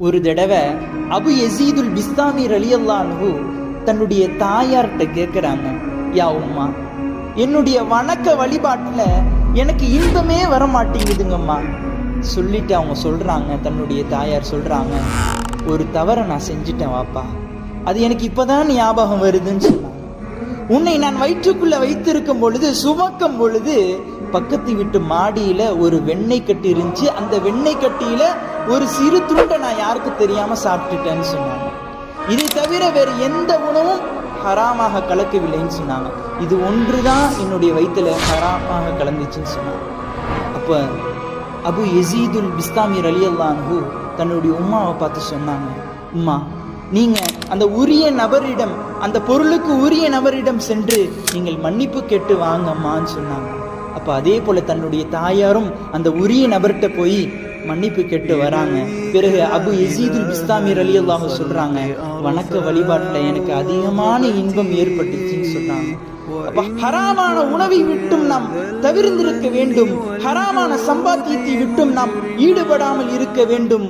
ஒரு தடவை அபு எசீதுல் பிஸ்தாமி ரலியல்லானு தன்னுடைய தாயார்கிட்ட கேட்குறாங்க யா உம்மா என்னுடைய வணக்க வழிபாட்டில் எனக்கு இன்பமே வர மாட்டேங்குதுங்கம்மா சொல்லிட்டு அவங்க சொல்கிறாங்க தன்னுடைய தாயார் சொல்கிறாங்க ஒரு தவறை நான் செஞ்சிட்டேன் வாப்பா அது எனக்கு இப்போதான் ஞாபகம் வருதுன்னு சொன்னாங்க. உன்னை நான் வயிற்றுக்குள்ளே வைத்திருக்கும் பொழுது சுமக்கும் பொழுது பக்கத்து வீட்டு மாடியில் ஒரு வெண்ணெய் கட்டி இருந்துச்சு. அந்த வெண்ணெய் கட்டியில் ஒரு சிறு துண்டை நான் யாருக்கு தெரியாமல் சாப்பிட்டுட்டேன்னு சொன்னாங்க. இதை தவிர வேறு எந்த உணவும் ஹராமாக கலக்கவில்லைன்னு சொன்னாங்க. இது ஒன்று தான் என்னுடைய வயிற்றில் ஹராமாக கலந்துச்சுன்னு சொன்னாங்க. அப்போ அபு யசீதுல் பிஸ்தாமி ரலியல்லான்ஹு தன்னுடைய உம்மாவை பார்த்து சொன்னாங்க. உம்மா நீங்கள் அந்த உரிய நபரிடம் அந்த பொருளுக்கு உரிய நபரிடம் சென்று நீங்கள் மன்னிப்பு கேட்டு வாங்கம்மான்னு சொன்னாங்க. அப்ப அதே போல தன்னுடைய தாயாரும் அந்த உரிய நபர்கிட்ட போய் மன்னிப்பு கேட்டு வராங்க. பிறகு அபு யசீதுல் அலி அல்லாஹ் சொல்றாங்க வணக்க வழிபாட்டுல எனக்கு அதிகமான இன்பம் ஏற்பட்டுச்சுன்னு சொல்றாங்க ஹராமான உணவை விட்டும் நாம் தவிர்ந்திருக்க வேண்டும். ஹராமான சம்பாத்தியத்தை விட்டும் நாம் ஈடுபடாமல் இருக்க வேண்டும்.